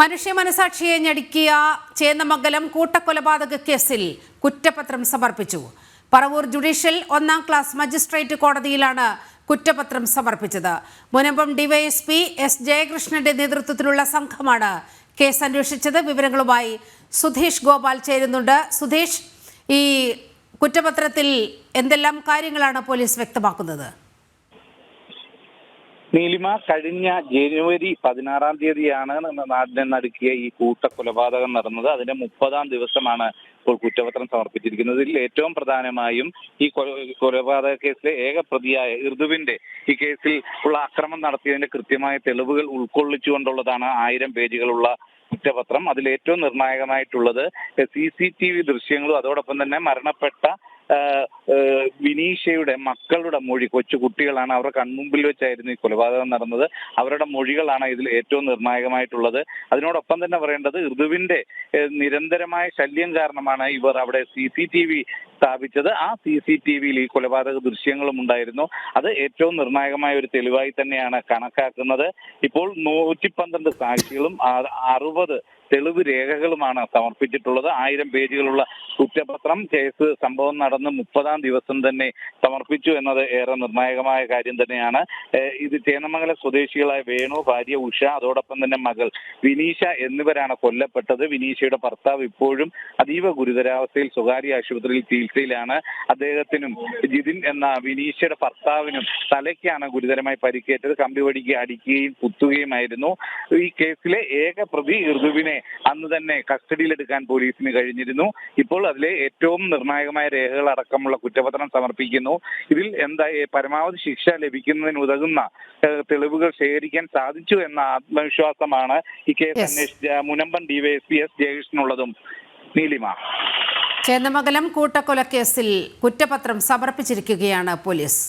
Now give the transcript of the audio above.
മനുഷ്യ മനസാക്ഷിയെ ഞെടുക്കിയ ചേന്നമംഗലം കൂട്ടക്കൊലപാതക കേസിൽ കുറ്റപത്രം സമർപ്പിച്ചു. പറവൂർ ജുഡീഷ്യൽ ഒന്നാം ക്ലാസ് മജിസ്ട്രേറ്റ് കോടതിയിലാണ് കുറ്റപത്രം സമർപ്പിച്ചത്. മുനമ്പം ഡിവൈഎസ്പി എസ് ജയകൃഷ്ണന്റെ നേതൃത്വത്തിലുള്ള സംഘമാണ് കേസ് അന്വേഷിച്ചത്. വിവരങ്ങളുമായി സുധീഷ് ഗോപാൽ ചേരുന്നുണ്ട്. സുധീഷ് ഈ കുറ്റപത്രത്തിൽ എന്തെല്ലാം കാര്യങ്ങളാണ് പോലീസ് വ്യക്തമാക്കുന്നത്? നീലിമ കഴിഞ്ഞ ജനുവരി പതിനാറാം തീയതിയാണ് നാടിനെ നടുക്കിയ ഈ കൂട്ടക്കൊലപാതകം നടന്നത്. അതിന്റെ മുപ്പതാം ദിവസമാണ് ഇപ്പോൾ കുറ്റപത്രം സമർപ്പിച്ചിരിക്കുന്നത്. ഇതിൽ ഏറ്റവും പ്രധാനമായും ഈ കൊല- കൊലപാതക കേസിലെ ഏക പ്രതിയായ ഇർദുവിന്റെ ഈ കേസിൽ ഉള്ള അക്രമം നടത്തിയതിന്റെ കൃത്യമായ തെളിവുകൾ ഉൾക്കൊള്ളിച്ചുകൊണ്ടുള്ളതാണ് ആയിരം പേജുകളുള്ള കുറ്റപത്രം. അതിൽ ഏറ്റവും നിർണായകമായിട്ടുള്ളത് സി സി ടി വി ദൃശ്യങ്ങളും അതോടൊപ്പം തന്നെ മരണപ്പെട്ട വിനീഷയുടെ മക്കളുടെ മൊഴി കൊച്ചു കുട്ടികളാണ് അവരുടെ കൺമുമ്പിൽ വെച്ചായിരുന്നു ഈ കൊലപാതകം നടന്നത്. അവരുടെ മൊഴികളാണ് ഇതിൽ ഏറ്റവും നിർണായകമായിട്ടുള്ളത്. അതിനോടൊപ്പം തന്നെ പറയേണ്ടത് ഋതുവിന്റെ നിരന്തരമായ ശല്യം കാരണമാണ് ഇവർ അവിടെ സി സി ടി വി സ്ഥാപിച്ചത് ആ സി സി ടി വിയിൽ ഈ കൊലപാതക ദൃശ്യങ്ങളും ഉണ്ടായിരുന്നു. അത് ഏറ്റവും നിർണായകമായ ഒരു തെളിവായി തന്നെയാണ് കണക്കാക്കുന്നത്. ഇപ്പോൾ നൂറ്റി പന്ത്രണ്ട് സാക്ഷികളും അറുപത് തെളിവ് രേഖകളുമാണ് സമർപ്പിച്ചിട്ടുള്ളത്. ആയിരം പേജുകളുള്ള കുറ്റപത്രം കേസ് സംഭവം നടന്ന് മുപ്പതാം ദിവസം തന്നെ സമർപ്പിച്ചു എന്നത് ഏറെ നിർണായകമായ കാര്യം തന്നെയാണ്. ഇത് ചേന്നമംഗലം സ്വദേശികളായ വേണു ഭാര്യ ഉഷ അതോടൊപ്പം തന്നെ മകൾ വിനീഷ എന്നിവരാണ് കൊല്ലപ്പെട്ടത്. വിനീഷയുടെ ഭർത്താവ് ഇപ്പോഴും അതീവ ഗുരുതരാവസ്ഥയിൽ സ്വകാര്യ ആശുപത്രിയിൽ ചികിത്സയിലാണ് അദ്ദേഹത്തിനും ജിതിൻ എന്ന വിനീഷയുടെ ഭർത്താവിനും തലയ്ക്കാണ് ഗുരുതരമായി പരിക്കേറ്റത്. കമ്പി വടിക്ക് അടിക്കുകയും കുത്തുകയുമായിരുന്നു. ഈ കേസിലെ ഏക പ്രതി ഋതുവിനെ അന്ന് തന്നെ കസ്റ്റഡിയിലെടുക്കാൻ പോലീസിന് കഴിഞ്ഞിരുന്നു. ഇപ്പോൾ അതിലെ ഏറ്റവും നിർണായകമായ രേഖകൾ അടക്കമുള്ള കുറ്റപത്രം സമർപ്പിക്കുന്നു. ഇതിൽ എന്താ പരമാവധി ശിക്ഷ ലഭിക്കുന്നതിന് ഉതകുന്ന തെളിവുകൾ ശേഖരിക്കാൻ സാധിച്ചു എന്ന ആത്മവിശ്വാസമാണ് ഈ കേസ്. അന്വേഷിച്ച മുനമ്പൻ ഡിവൈഎസ്പി എസ് ജയകൃഷ്ണനുള്ളതും നീലിമ. ചേന്നമംഗലം കൂട്ടക്കൊലക്കേസിൽ കുറ്റപത്രം സമർപ്പിച്ചിരിക്കുകയാണ് പോലീസ്.